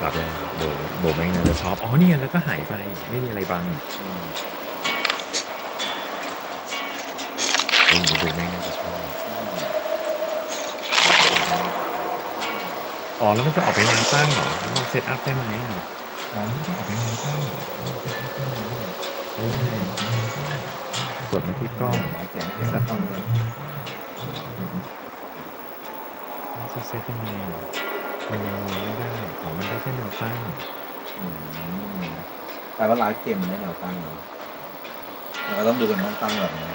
หลับแล้วโบโบแม่งน่าจะชอบอ๋อเนี่ยแล้วก็หายไปไม่มีอะไรบังเออโบแม่งน่าจะชอบอ๋อแล้วมันจะออกไปแนวตั้งเหรอแล้วมันเซตอัพได้ไหมอะอ๋อมันจะออกไปแนวตั้งเหรอตอัพได้ไหมาที่กล้องแข็งแค่ต้องเลยจะเซตยังไงอะ มันยังไม่ได้อ๋อมันได้แค่แนวตั้งอืมแปลว่าไลฟ์เกมมันได้แนวตั้งเหรอเราก็ต้องดูกันต้องตั้งแบบนี้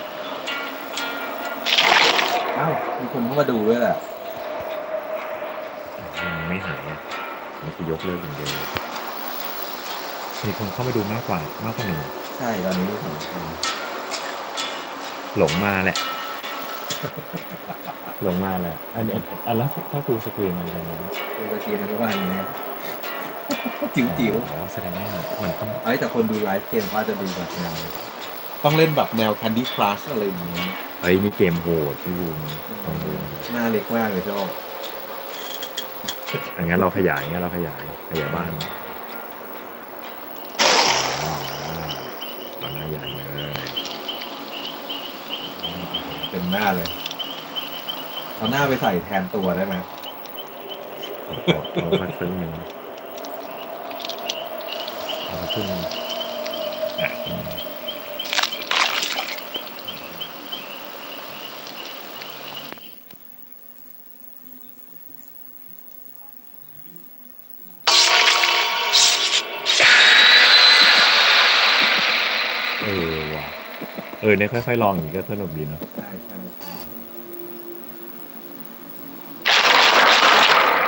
เอ้ามีคนเข้ามาดูด้วยแหละยังไม่หายอะมันคือยกเลิกอย่างเดียวเลยมีคนเข้ามาดูมากกว่ามากกว่าหนึ่งใช่ตอนนี้สองคนหลงมาแหละ หลงมาแหละอันนี้อันแล้วถ้าฟูลสกรีนมันอะไรนะดูตะเกียบมันก็ว่าอย่างนี้จิ๋วจิ๋วอ๋อแสดงว่ามันต้องๆเอ้ยแต่คนดูไลฟ์เกมเขาอาจจะดูแบบแนวต้องเล่นแบบแนว Candy Crush อะไรอย่างนี้เฮ้ยมีเกมโหดพี่บูมต้องดูหน้าเล็กมากเลยชอบอันงั้นเราขยายงั้นเราขยายขยายบ้านอ๋อเอาหน้าใหญ่ เลยเป็นหน้าเลย เอาหน้าไปใส่แทนตัวได้ไหมเอาเอาสักครึ่งหนึ่งเอาสักครึ่งหนึ่งอะครึ่งหนึ่งเออว่ะ เออเนี่ยค่อยๆลองอย่างนี้ก็สนุกดีเนาะใช่ใช่ใช่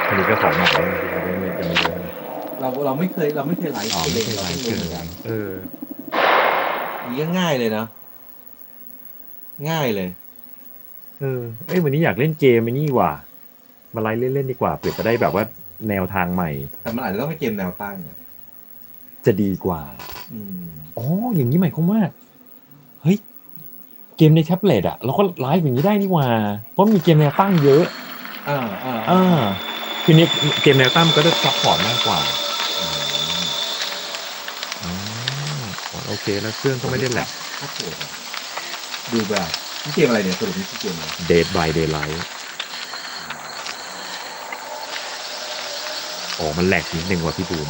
อันนี้ก็ของใหม่แล้วที่เราไม่ไม่ยังไม่รู้นะเราเราไม่เคยเราไม่เคยไลฟ์อ๋อไม่ใช่ไลฟ์เกเกิมนเหมือนกันเอออันนี้ก็ง่ายเลยนะ ง่ายเลย เออเอ้ยวันนี้อยากเล่นเกมไอ้นี่ว่ะมาไลฟ์เล่นๆดีกว่าเผื่อจะได้แบบว่าแนวทางใหม่ แต่มันอาจจะต้องเป็นเกมแนวตั้งอะจะดีกว่า อืมอ๋ออย่างนี้หมายความว่า เฮ้ย เกมในแท็บเล็ตอะเราก็ไลฟ์อย่างนี้ได้นี่หว่า เพราะมีเกมแนวตั้งเยอะ อ่าอ่าอ่าทีนี้เกมแนวตั้งมันก็จะซัพพอร์ตมากกว่าอ๋อโอเคแล้วเครื่องก็ไม่ได้แหลกถ้าโหดอะดูแบบนี่เกมอะไรเนี่ยสรุปนี่คือเกมอะไร Dead by Daylight อ๋อมันแหลกนิดนึงว่ะพี่บูม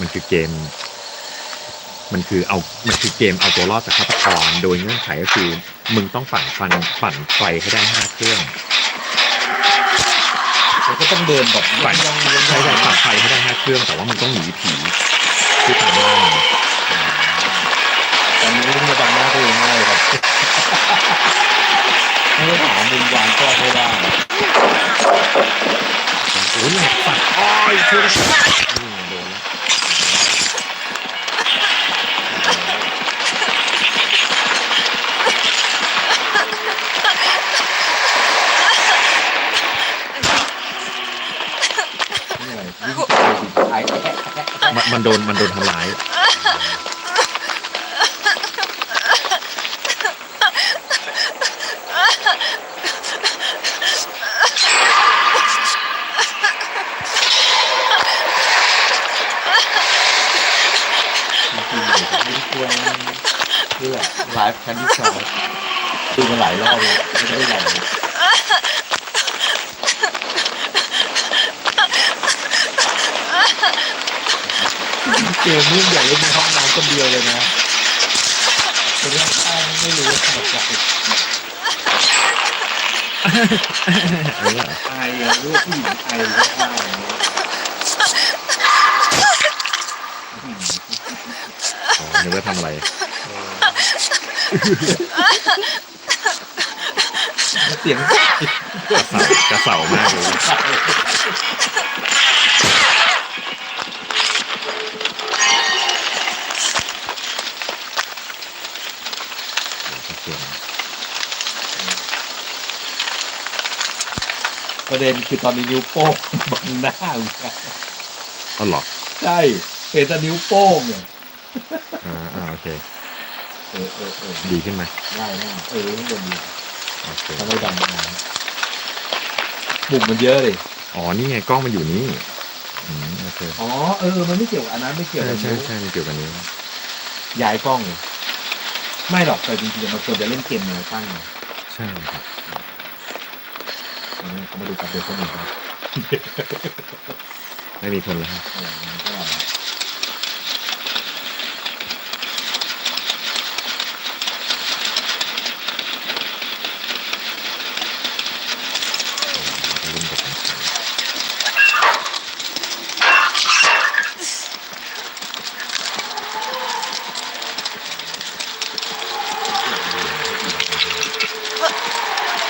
มันคือเกม มันคือเอา มันคือเกมเอาตัวรอดจากฆาตกรโดยเงื่อนไขก็คือ มึงต้องปั่นฟันปั่นไฟให้ได้ห้าเครื่อง แล้วก็ต้องเดินแบบปั่นย่องๆย่องๆใช่ใช่ปั่นไฟให้ได้ห้าเครื่อง แต่ว่ามันต้องหนีผีที่ทางล่างตอนนี้ไม่บังหน้าตัวเองง่ายครับไม่ได้ถามมุมวางกล้องไม่ได้โอ้ยแหลกปัดอ้อยช่วยด้วยนี่โดนแล้ว นี่อะไรวิ่งไปสิไอ้ มันโดนมันโดนทำร้ายจริงๆเดี๋ยวผมไม่ได้กลัวเพื่อไลฟ์แคนดี้ครัชดูมาหลายรอบเลยไม่ได้ไลฟ์ เกมนี้ใหญ่เลยมีห้องน้ำคนเดียวเลยนะคนข้างๆไม่รู้ว่าทำอะไรเออไออะรู้ว่าผู้หญิงไอข้างๆอย่างเงี้ยอ๋อนึกว่าทำอะไร เสียงกระเสากระเสามากเลยชัดเจน ประเด็นคือตอนนี้นิ้วโป้งบังหน้าเลยอะอ๋อเหรอใช่เห็นแต่นิ้วโป้งเนี่ยอ่าอ่าโอเค เออเออเออดีขึ้นไหมได้แน่เออข้างบนดีโอเคทำไมดังนะปุ่มมันเยอะเลยอ๋อนี่ไงกล้องมันอยู่นี่ออืมโอเคอ๋อเออมันไม่เกี่ยวกับอันนั้นไม่เกี่ยวใช่กับใช่นิ้วใช่มันเกี่ยวกับนี้วย้ายกล้องเลยไม่หรอกแต่จริงๆมันควรจะเล่นเกมแนวตั้งไงใช่ครับอันนี้ เขามาดูกับเด็กคนหนึ่งครับ ไม่มีคนแล้วครับเออมันก็ลอง เล่นกับมัน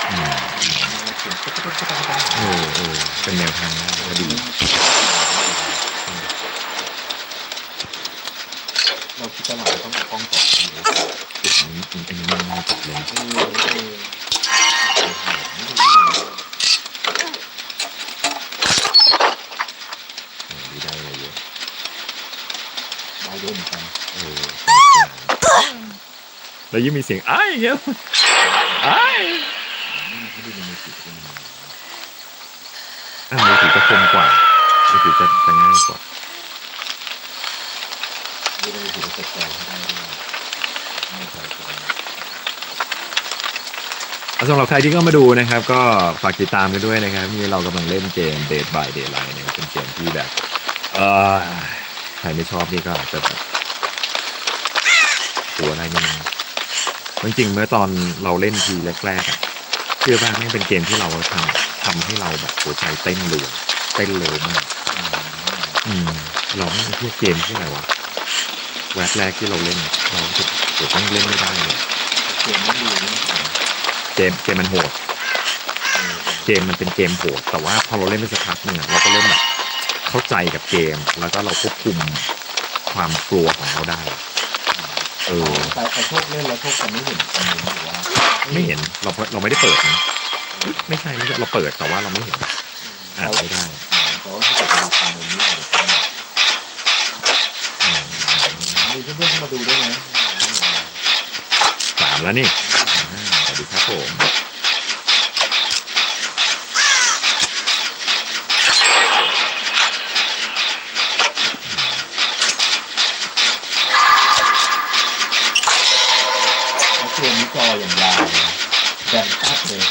อืม เออเออเป็นแนวทางก็ดี เราคิดตลอดว่าต้องเอากล้องสองนิ้วอันนี้อันนี้มันง่าจัดเลยเออเออไม่ดูดีได้อะไรเยอะได้ด้วยเหมือนกันเออสนุกสนานแล้วยิ่งมีเสียงอ้ายอย่างเงี้ยอ้าย คมกว่ามือถือจะจะง่ายกว่าดูในมือถือจะใจให้ได้ด้วยไม่ใจจะได้เอาสำหรับใครที่เข้ามาดูนะครับ ก็ฝากติดตามกันด้วยนะครับนี่เรากำลังเล่นเกม Dead by Daylight เนี่ยเป็นเกมที่แบบเออใครไม่ชอบนี่ก็อาจจะแบบหัวอะไรนิดนึงจริงๆเมื่อตอนเราเล่นทีแรกๆอะเชื่อป่ะแม่งเป็นเกมที่เราทำทำให้เราแบบหัวใจเต้นเร็ว เต้นเร็วมากอืมเราไม่เป็นพวกเกมที่ไหนวะแวบแรกที่เราเล่นอะเรารู้สึกโหต้องเล่นไม่ได้เลยเกมไม่ดีนี่เกมเกมมันโหดเกมมันเป็นเกมโหดแต่ว่าพอเราเล่นไปสักพักหนึ่งอะเราก็เริ่มแบบเข้าใจกับเกม แล้วก็เราควบคุมความกลัวของเราได้ เออแต่ไอ้โชคเล่นแล้วโชคจะไม่เห็นคอมเมนต์หรือว่าไม่เห็นเราเราไม่ได้เปิดนะเอ้ยไม่ใช่ไม่ใช่เราเปิดแต่ว่าเราไม่เห็น อ่านไม่ได้แต่ว่าถ้าเกิดดูคอมเมนต์นี่อาจจะต้องอืมมีเพื่อนๆเข้ามาดูด้วยนะสามแล้วนี่อ่าสวัสดีครับผม แล้วเกมนี้จออย่างยาวเลยแบ่งตัดเลย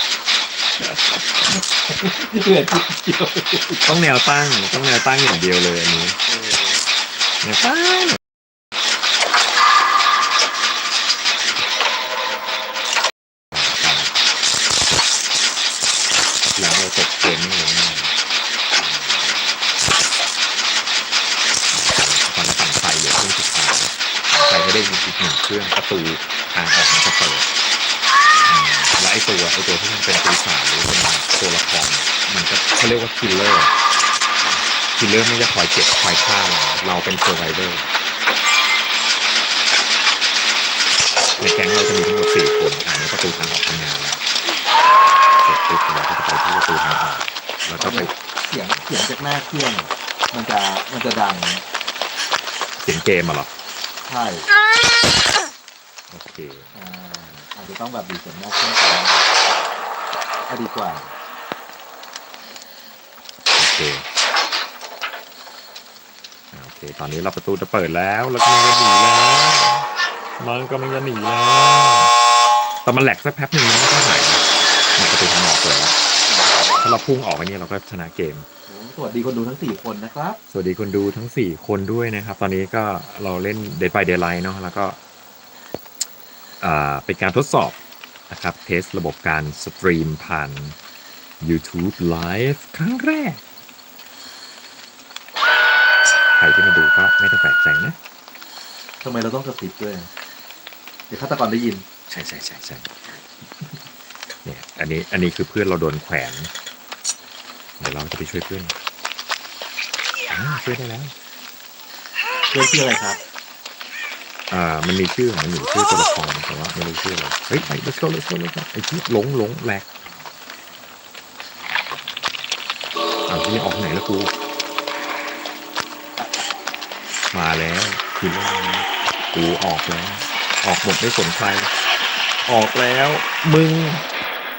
เหลือจิตเดียวต้องแนวตั้งต้องแนวตั้งอย่างเดียวเลยอันนี้แนวตั้งแล้วเราจบเกมนี่เลยนะตอนนี้ฝั่งไฟเหลือเครื่องสุดท้ายฝั่งไฟไม่ได้มีอีกหนึ่งเครื่องประตูทางออกมันจะเปิดอืมและ ไอตัวไอตัวที่มันเป็นปีศาจหรือเป็นตัวละครเนี่ยมันก็เขาเรียกว่าคิลเลอร์คิลเลอร์ไม่จะคอยเก็บคอยฆ่าเราเราเป็นเซอร์ไวเวอร์ในแก๊งเราจะมีทั้งหมดสี่คนอ่านในประตูทางออกทำงานแล้วเสร็จปุ๊บเราก็จะไปที่ประตูทางออกแล้วก็ไปเสียงเสียงจากหน้าเครื่องมันจะมันจะดังเสียงเกมมาหรอใช่โอเคอ่าอา จะต้องแบบดีเสียงหน้าเครื่องก่อนก็ดีกว่า โอเคอ่าโอเค ตอนนี้เราประตูจะเปิดแล้ว แล้วก็มันจะหนีแล้ว มันกำลังจะหนีแล้วแต่มันแหลกสักแป๊บหนึ่งมันก็หายนะมันประตูทางออกเปิดแล้วถ้าเราพุ่งออกไปเนี่ยเราก็ชนะเกม สวัสดีคนดูทั้งสี่คนนะครับ สวัสดีคนดูทั้ง 4 คนด้วยนะครับ ตอนนี้ก็เราเล่น Dead by Daylight เนาะแล้วก็ เป็นการทดสอบนะครับเทสระบบการสตรีมผ่าน YouTube Live ครั้งแรก ใครที่มาดูก็ไม่ต้องแปลกใจนะทำไมเราต้องกระซิบด้วย เดี๋ยวฆาตกรได้ยิน ใช่ใช่ใช่ใช่เนี่ยอันนี้อันนี้คือเพื่อนเราโดนแขวน เดี๋ยวเราจะไปช่วยเพื่อนอ่าช่วยได้แล้วเรื่องชื่ออะไรครับ อ่ามันมีชื่อของมันอยู่ชื่อตัวละครแต่ว่าไม่รู้ชื่ออะไรเฮ้ยไป let's go let's go let's go ไอ้ที่หลงหลงแหลกเอาที่ออกไหนแล้วกูมาแล้วคิดว่ากูออกแล้ว ออกหมดไม่สนใคร ออกแล้ว มึง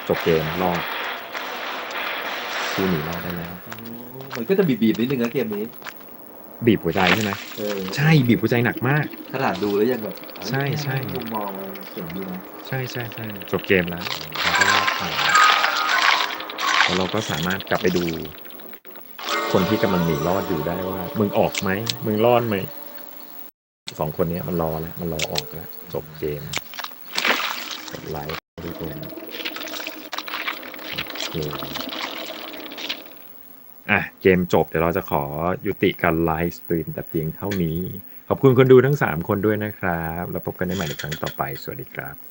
จบเกมรอดกูหนีรอดได้แล้ว มันมันก็จะบีบๆนิดนึงนะเกมนี้ บีบหัวใจใช่ไหมเออใช่บีบหัวใจหนักมาก ขนาดดูแล้วยังแบบใช่ใช่ มุมมองเสียงดีนะใช่ใช่ใช่จบเกมแล้วเราก็รอดผ่านแล้วเราก็สามารถกลับไปดู คนที่กำลังหนีรอดอยู่ได้ว่า มึงออกไหมมึงรอดไหมสองคนเนี้ยมันรอแล้วมันรอออกแล้วจบเกมกดไลค์ทุกคนโอเค อะเกมจบเดี๋ยวเราจะขอยุติการไลฟ์สตรีมแต่เพียงเท่านี้ ขอบคุณคนดูทั้ง 3 คนด้วยนะครับ แล้วพบกันได้ใหม่ในครั้งต่อไป สวัสดีครับ